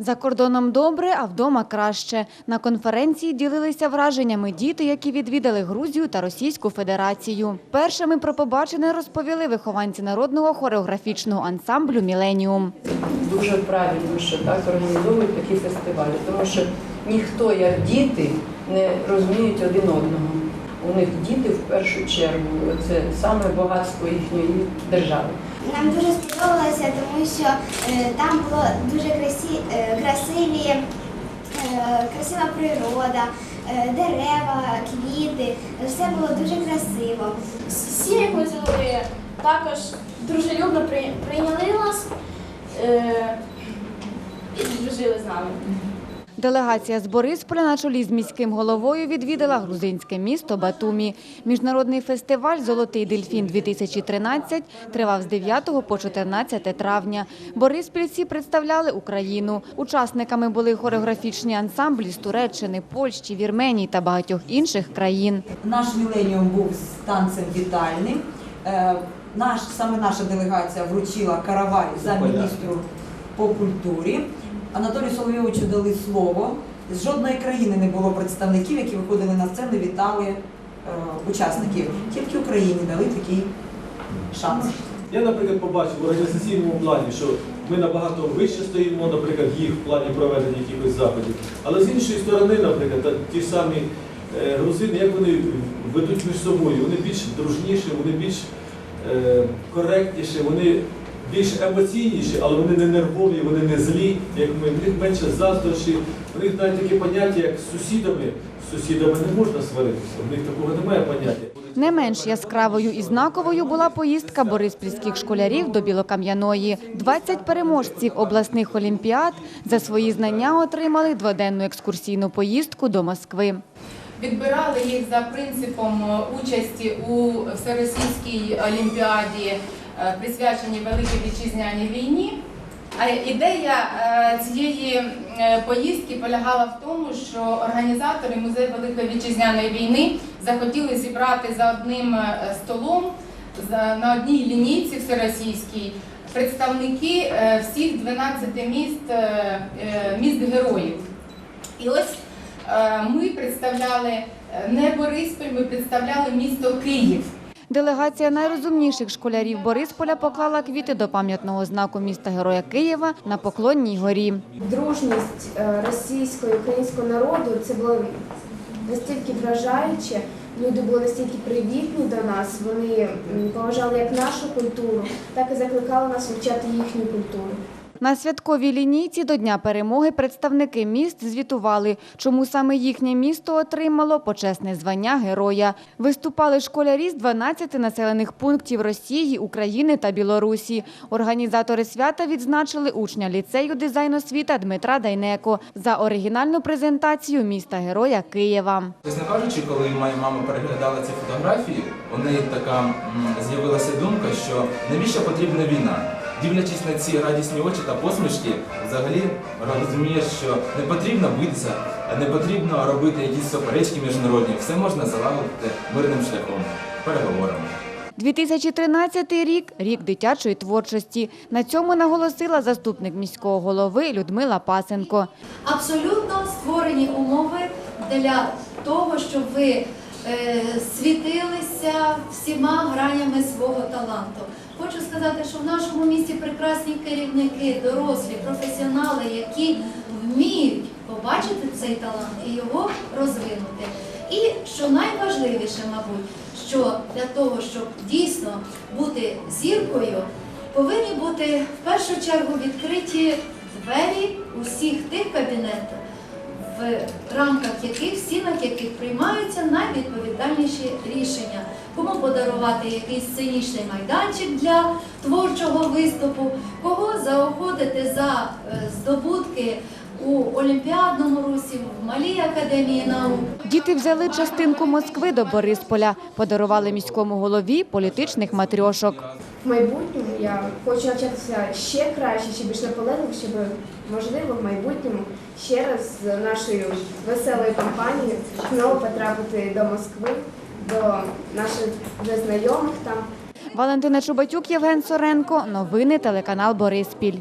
За кордоном добре, а вдома краще. На конференції ділилися враженнями діти, які відвідали Грузію та Російську Федерацію. Першими про побачене розповіли вихованці народного хореографічного ансамблю Міленіум. дуже правильно, що так організовують такі фестивалі, тому що ніхто, як діти, не розуміють один одного. У них діти в першу чергу це саме багатство їхньої держави. Нам дуже сподобалося, тому що е, там було дуже красі, е, красиві, е, красива природа, дерева, квіти. Все було дуже красиво. Всі, як також дружелюбно при- прийняли нас і дружили з нами. Делегація з Борисполя на чолі з міським головою відвідала грузинське місто Батумі. Міжнародний фестиваль Золотий дельфін-2013 тривав з 9 по 14 травня. Бориспільці представляли Україну. Учасниками були хореографічні ансамблі з Туреччини, Польщі, Вірменії та багатьох інших країн. Наш міленіум був з танцем вітальним. Е, Наш, саме наша делегація вручила каравай за міністру по культурі. Анатолію Соловйовичу дали слово. З жодної країни не було представників, які виходили на сцену, і вітали е, учасників. Тільки Україні дали такий шанс. Я, наприклад, побачив в організаційному плані, що ми набагато вище стоїмо, наприклад, їх в плані проведення якихось заходів. Але з іншої сторони, наприклад, ті самі е, грузини, як вони ведуть між собою, вони більш дружніші, вони більш е, коректніші, вони більш емоційніші, але вони не нервові, вони не злі, як ми. В них менше заздрощі. У них навіть таке поняття, як з сусідами. З сусідами не можна сваритися, в них такого немає поняття. Не менш яскравою і знаковою була поїздка бориспільських школярів до Білокам'яної. 20 переможців обласних олімпіад за свої знання отримали дводенну екскурсійну поїздку до Москви. Відбирали їх за принципом е, участі у Всеросійській олімпіаді, е, присвяченій Великій Вітчизняній війні. А ідея е, цієї е, поїздки полягала в тому, що організатори музею Великої Вітчизняної війни захотіли зібрати за одним столом на одній лінійці всеросійській представники всіх 12 міст, міст героїв. І ось ми представляли не Бориспіль, ми представляли місто Київ. Делегація найрозумніших школярів Борисполя поклала квіти до пам'ятного знаку міста Героя Києва на Поклонній горі. дружність е, російського і українського народу це було настільки вражаюче. Люди були настільки привітні до нас, вони поважали як нашу культуру, так і закликали нас вивчати їхню культуру. На святковій лінійці до Дня перемоги представники міст звітували, чому саме їхнє місто отримало почесне звання героя. Виступали школярі з 12 населених пунктів Росії, України та Білорусі. Організатори свята відзначили учня ліцею дизайн-освіта Дмитра Дайнеко за оригінальну презентацію міста Героя Києва. Чесно кажучи, коли моя мама переглядала ці фотографії, у неї така з'явилася думка, що навіщо потрібна війна? Дивлячись на ці радісні очі та посмішки, взагалі розумієш, що не потрібно битися, не потрібно робити якісь суперечки міжнародні. Все можна залагодити мирним шляхом, переговорами. 2013 рік – рік дитячої творчості. На цьому наголосила заступник міського голови Людмила Пасенко. абсолютно створені умови для того, щоб ви світилися всіма гранями свого таланту. Хочу сказати, що в нашому місті прекрасні керівники, дорослі, професіонали, які вміють побачити цей талант і його розвинути. І що найважливіше, мабуть, що для того, щоб дійсно бути зіркою, повинні бути в першу чергу відкриті двері усіх тих кабінетів, в рамках яких, в стінах яких приймаються найвідповідальніші рішення. Кому подарувати якийсь сценічний майданчик для творчого виступу, кого заохотити за е, здобутки у Олімпіадному русі, в Малій академії наук. Діти взяли частинку Москви до Борисполя, подарували міському голові політичних матрьошок. В майбутньому я хочу навчатися ще краще, ще більш наполегливо, щоб можливо в майбутньому ще раз з нашою веселою компанією знову потрапити до Москви, до наших вже знайомих там. Валентина Чубатюк, Євген Соренко. Новини телеканал Бориспіль.